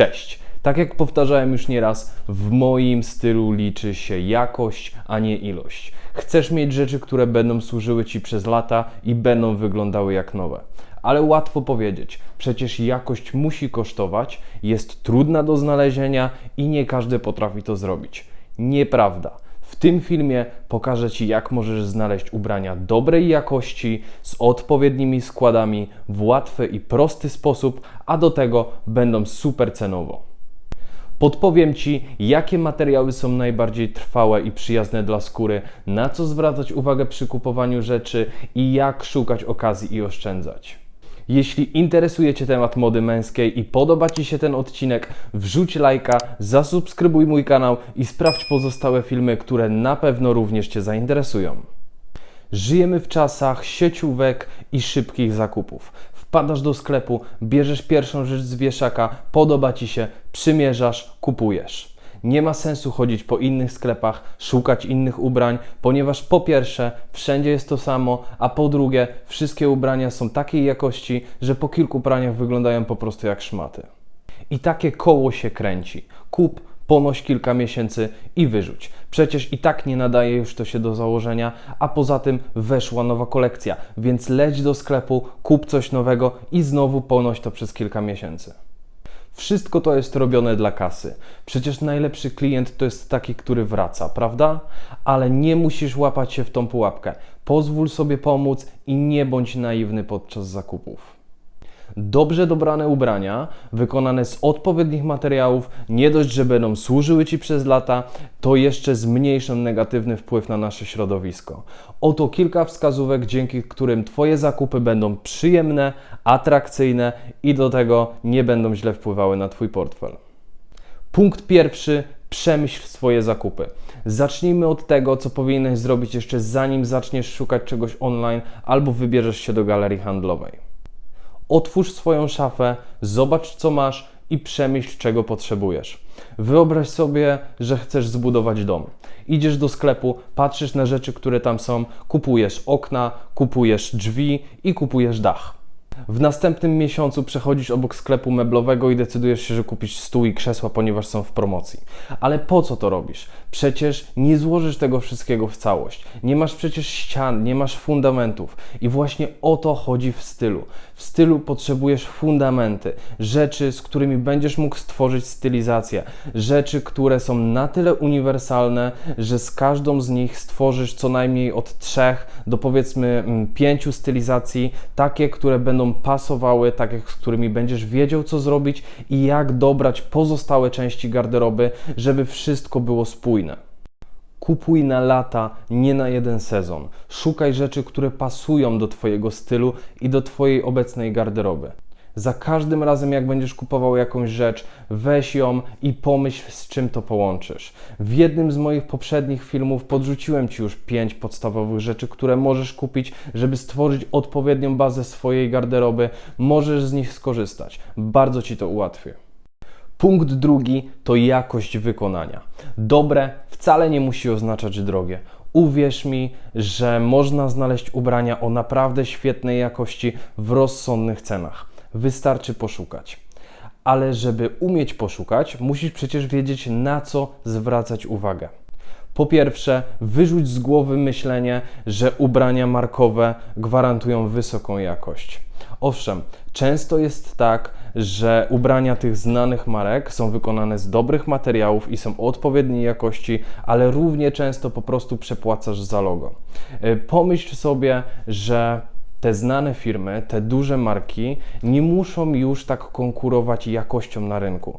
Cześć! Tak jak powtarzałem już nieraz, w moim stylu liczy się jakość, a nie ilość. Chcesz mieć rzeczy, które będą służyły Ci przez lata i będą wyglądały jak nowe. Ale łatwo powiedzieć, przecież jakość musi kosztować, jest trudna do znalezienia i nie każdy potrafi to zrobić. Nieprawda. W tym filmie pokażę Ci, jak możesz znaleźć ubrania dobrej jakości, z odpowiednimi składami, w łatwy i prosty sposób, a do tego będą super cenowo. Podpowiem Ci, jakie materiały są najbardziej trwałe i przyjazne dla skóry, na co zwracać uwagę przy kupowaniu rzeczy i jak szukać okazji i oszczędzać. Jeśli interesuje Cię temat mody męskiej i podoba Ci się ten odcinek, wrzuć lajka, zasubskrybuj mój kanał i sprawdź pozostałe filmy, które na pewno również Cię zainteresują. Żyjemy w czasach sieciówek i szybkich zakupów. Wpadasz do sklepu, bierzesz pierwszą rzecz z wieszaka, podoba ci się, przymierzasz, kupujesz. Nie ma sensu chodzić po innych sklepach, szukać innych ubrań, ponieważ po pierwsze, wszędzie jest to samo, a po drugie, wszystkie ubrania są takiej jakości, że po kilku praniach wyglądają po prostu jak szmaty. I takie koło się kręci. Kup, ponoś kilka miesięcy i wyrzuć. Przecież i tak nie nadaje już to się do założenia, a poza tym weszła nowa kolekcja, więc leć do sklepu, kup coś nowego i znowu ponoś to przez kilka miesięcy. Wszystko to jest robione dla kasy. Przecież najlepszy klient to jest taki, który wraca, prawda? Ale nie musisz łapać się w tą pułapkę. Pozwól sobie pomóc i nie bądź naiwny podczas zakupów. Dobrze dobrane ubrania, wykonane z odpowiednich materiałów, nie dość, że będą służyły Ci przez lata, to jeszcze zmniejszą negatywny wpływ na nasze środowisko. Oto kilka wskazówek, dzięki którym Twoje zakupy będą przyjemne, atrakcyjne i do tego nie będą źle wpływały na Twój portfel. Punkt pierwszy. Przemyśl swoje zakupy. Zacznijmy od tego, co powinieneś zrobić jeszcze zanim zaczniesz szukać czegoś online albo wybierzesz się do galerii handlowej. Otwórz swoją szafę, zobacz co masz i przemyśl, czego potrzebujesz. Wyobraź sobie, że chcesz zbudować dom. Idziesz do sklepu, patrzysz na rzeczy, które tam są, kupujesz okna, kupujesz drzwi i kupujesz dach. W następnym miesiącu przechodzisz obok sklepu meblowego i decydujesz się, że kupisz stół i krzesła, ponieważ są w promocji. Ale po co to robisz? Przecież nie złożysz tego wszystkiego w całość. Nie masz przecież ścian, nie masz fundamentów. I właśnie o to chodzi w stylu. W stylu potrzebujesz fundamenty, rzeczy, z którymi będziesz mógł stworzyć stylizację, rzeczy, które są na tyle uniwersalne, że z każdą z nich stworzysz co najmniej od trzech do powiedzmy mm, pięciu stylizacji, takie, które będą pasowały, takie, z którymi będziesz wiedział, co zrobić i jak dobrać pozostałe części garderoby, żeby wszystko było spójne. Kupuj na lata, nie na jeden sezon. Szukaj rzeczy, które pasują do Twojego stylu i do Twojej obecnej garderoby. Za każdym razem, jak będziesz kupował jakąś rzecz, weź ją i pomyśl, z czym to połączysz. W jednym z moich poprzednich filmów podrzuciłem Ci już pięć podstawowych rzeczy, które możesz kupić, żeby stworzyć odpowiednią bazę swojej garderoby. Możesz z nich skorzystać. Bardzo Ci to ułatwi. Punkt drugi to jakość wykonania. Dobre wcale nie musi oznaczać drogie. Uwierz mi, że można znaleźć ubrania o naprawdę świetnej jakości w rozsądnych cenach. Wystarczy poszukać. Ale żeby umieć poszukać, musisz przecież wiedzieć, na co zwracać uwagę. Po pierwsze, wyrzuć z głowy myślenie, że ubrania markowe gwarantują wysoką jakość. Owszem, często jest tak, że ubrania tych znanych marek są wykonane z dobrych materiałów i są odpowiedniej jakości, ale równie często po prostu przepłacasz za logo. E, pomyśl sobie, że te znane firmy, te duże marki nie muszą już tak konkurować jakością na rynku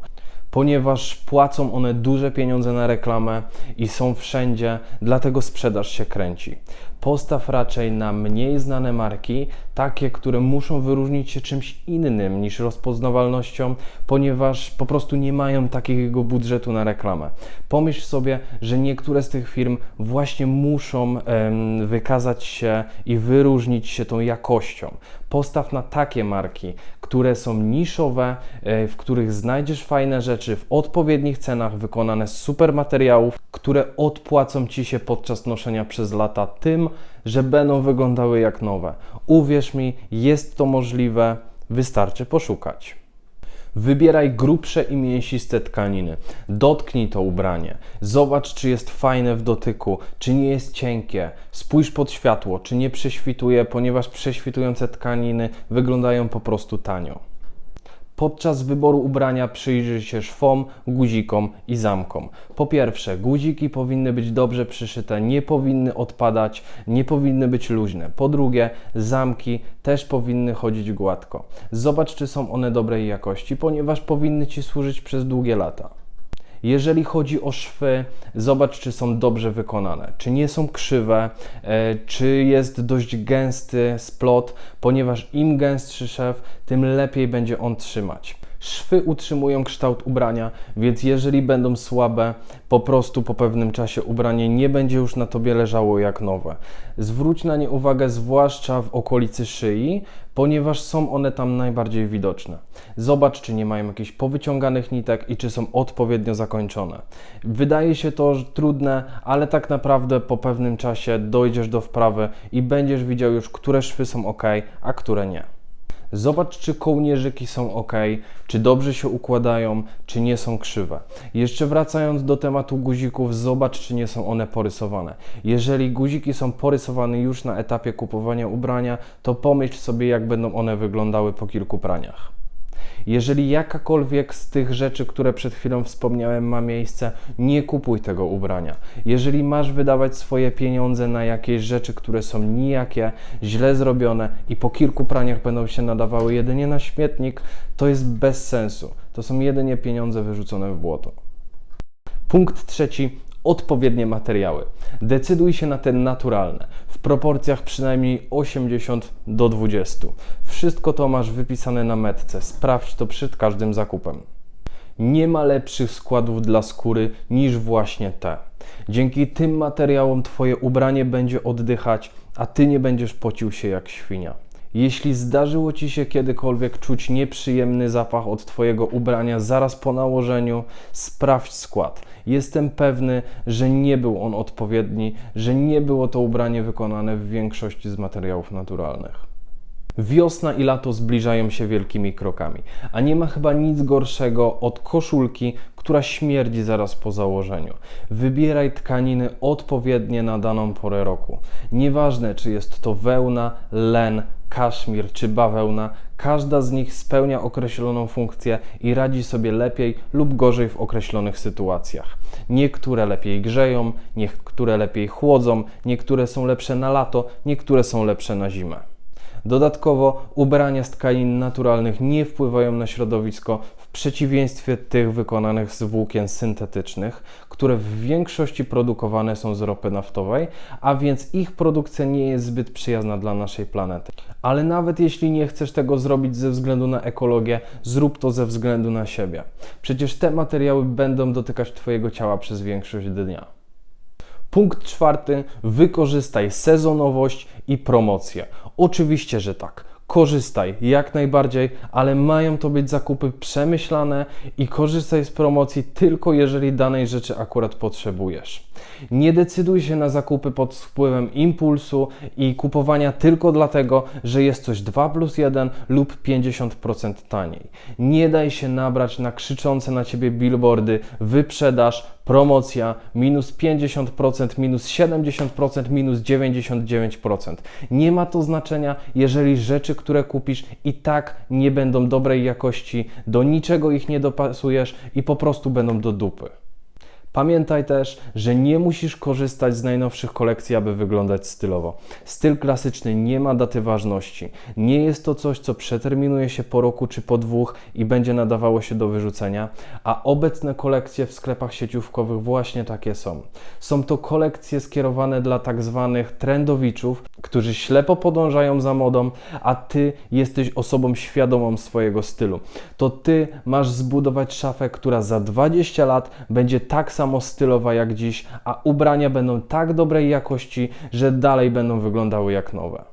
ponieważ płacą one duże pieniądze na reklamę i są wszędzie, dlatego sprzedaż się kręci. Postaw raczej na mniej znane marki, takie, które muszą wyróżnić się czymś innym niż rozpoznawalnością, ponieważ po prostu nie mają takiego budżetu na reklamę. Pomyśl sobie, że niektóre z tych firm właśnie muszą em, wykazać się i wyróżnić się tą jakością. Postaw na takie marki, które są niszowe, e, w których znajdziesz fajne rzeczy w odpowiednich cenach, wykonane z super materiałów, które odpłacą Ci się podczas noszenia przez lata tym, że będą wyglądały jak nowe. Uwierz mi, jest to możliwe, wystarczy poszukać. Wybieraj grubsze i mięsiste tkaniny. Dotknij to ubranie. Zobacz, czy jest fajne w dotyku, czy nie jest cienkie. Spójrz pod światło, czy nie prześwituje, ponieważ prześwitujące tkaniny wyglądają po prostu tanio. Podczas wyboru ubrania przyjrzyj się szwom, guzikom i zamkom. Po pierwsze, guziki powinny być dobrze przyszyte, nie powinny odpadać, nie powinny być luźne. Po drugie, zamki też powinny chodzić gładko. Zobacz, czy są one dobrej jakości, ponieważ powinny Ci służyć przez długie lata. Jeżeli chodzi o szwy, zobacz, czy są dobrze wykonane, czy nie są krzywe, e, czy jest dość gęsty splot, ponieważ im gęstszy szef, tym lepiej będzie on trzymać. Szwy utrzymują kształt ubrania, więc jeżeli będą słabe, po prostu po pewnym czasie ubranie nie będzie już na tobie leżało jak nowe. Zwróć na nie uwagę, zwłaszcza w okolicy szyi, ponieważ są one tam najbardziej widoczne. Zobacz, czy nie mają jakichś powyciąganych nitek i czy są odpowiednio zakończone. Wydaje się to trudne, ale tak naprawdę po pewnym czasie dojdziesz do wprawy i będziesz widział już, które szwy są ok, a które nie. Zobacz, czy kołnierzyki są ok, czy dobrze się układają, czy nie są krzywe. Jeszcze wracając do tematu guzików, zobacz, czy nie są one porysowane. Jeżeli guziki są porysowane już na etapie kupowania ubrania, to pomyśl sobie, jak będą one wyglądały po kilku praniach. Jeżeli jakakolwiek z tych rzeczy, które przed chwilą wspomniałem, ma miejsce, nie kupuj tego ubrania. Jeżeli masz wydawać swoje pieniądze na jakieś rzeczy, które są nijakie, źle zrobione i po kilku praniach będą się nadawały jedynie na śmietnik, to jest bez sensu. To są jedynie pieniądze wyrzucone w błoto. Punkt trzeci odpowiednie materiały. Decyduj się na te naturalne, w proporcjach przynajmniej 80 do 20. Wszystko to masz wypisane na metce. Sprawdź to przed każdym zakupem. Nie ma lepszych składów dla skóry niż właśnie te. Dzięki tym materiałom Twoje ubranie będzie oddychać, a Ty nie będziesz pocił się jak świnia. Jeśli zdarzyło Ci się kiedykolwiek czuć nieprzyjemny zapach od Twojego ubrania zaraz po nałożeniu, sprawdź skład. Jestem pewny, że nie był on odpowiedni, że nie było to ubranie wykonane w większości z materiałów naturalnych. Wiosna i lato zbliżają się wielkimi krokami, a nie ma chyba nic gorszego od koszulki, która śmierdzi zaraz po założeniu. Wybieraj tkaniny odpowiednie na daną porę roku. Nieważne, czy jest to wełna, len, kaszmir czy bawełna, każda z nich spełnia określoną funkcję i radzi sobie lepiej lub gorzej w określonych sytuacjach. Niektóre lepiej grzeją, niektóre lepiej chłodzą, niektóre są lepsze na lato, niektóre są lepsze na zimę. Dodatkowo ubrania z tkanin naturalnych nie wpływają na środowisko w przeciwieństwie tych wykonanych z włókien syntetycznych, które w większości produkowane są z ropy naftowej, a więc ich produkcja nie jest zbyt przyjazna dla naszej planety. Ale nawet jeśli nie chcesz tego zrobić ze względu na ekologię, zrób to ze względu na siebie. Przecież te materiały będą dotykać Twojego ciała przez większość dnia. Punkt czwarty: wykorzystaj sezonowość i promocję. Oczywiście, że tak. Korzystaj jak najbardziej, ale mają to być zakupy przemyślane i korzystaj z promocji tylko jeżeli danej rzeczy akurat potrzebujesz. Nie decyduj się na zakupy pod wpływem impulsu i kupowania tylko dlatego, że jest coś 2 plus 1 lub 50% taniej. Nie daj się nabrać na krzyczące na ciebie billboardy, wyprzedaż, promocja, minus 50%, minus 70%, minus 99%. Nie ma to znaczenia, jeżeli rzeczy, które kupisz i tak nie będą dobrej jakości, do niczego ich nie dopasujesz i po prostu będą do dupy. Pamiętaj też, że nie musisz korzystać z najnowszych kolekcji, aby wyglądać stylowo. Styl klasyczny nie ma daty ważności. Nie jest to coś, co przeterminuje się po roku czy po dwóch i będzie nadawało się do wyrzucenia, a obecne kolekcje w sklepach sieciówkowych właśnie takie są. Są to kolekcje skierowane dla tak zwanych trendowiczów, którzy ślepo podążają za modą, a ty jesteś osobą świadomą swojego stylu. To ty masz zbudować szafę, która za 20 lat będzie tak samo stylowa jak dziś, a ubrania będą tak dobrej jakości, że dalej będą wyglądały jak nowe.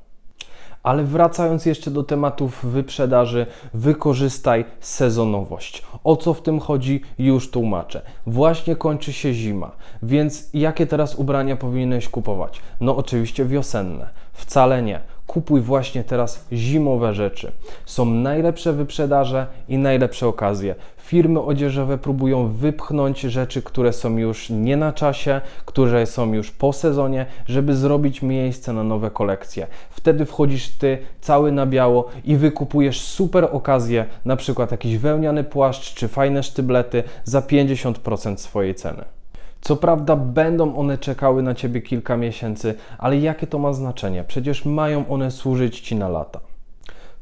Ale wracając jeszcze do tematów wyprzedaży, wykorzystaj sezonowość. O co w tym chodzi, już tłumaczę. Właśnie kończy się zima, więc jakie teraz ubrania powinieneś kupować? No oczywiście wiosenne. Wcale nie. Kupuj właśnie teraz zimowe rzeczy. Są najlepsze wyprzedaże i najlepsze okazje. Firmy odzieżowe próbują wypchnąć rzeczy, które są już nie na czasie, które są już po sezonie, żeby zrobić miejsce na nowe kolekcje. Wtedy wchodzisz ty cały na biało i wykupujesz super okazję, na przykład jakiś wełniany płaszcz czy fajne sztyblety za 50% swojej ceny. Co prawda będą one czekały na Ciebie kilka miesięcy, ale jakie to ma znaczenie? Przecież mają one służyć Ci na lata.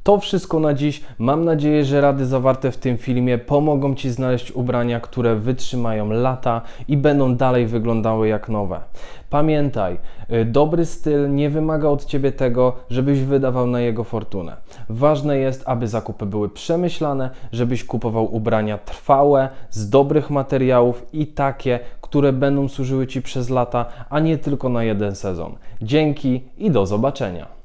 To wszystko na dziś. Mam nadzieję, że rady zawarte w tym filmie pomogą Ci znaleźć ubrania, które wytrzymają lata i będą dalej wyglądały jak nowe. Pamiętaj, y, dobry styl nie wymaga od Ciebie tego, żebyś wydawał na jego fortunę. Ważne jest, aby zakupy były przemyślane, żebyś kupował ubrania trwałe, z dobrych materiałów i takie, które będą służyły Ci przez lata, a nie tylko na jeden sezon. Dzięki i do zobaczenia.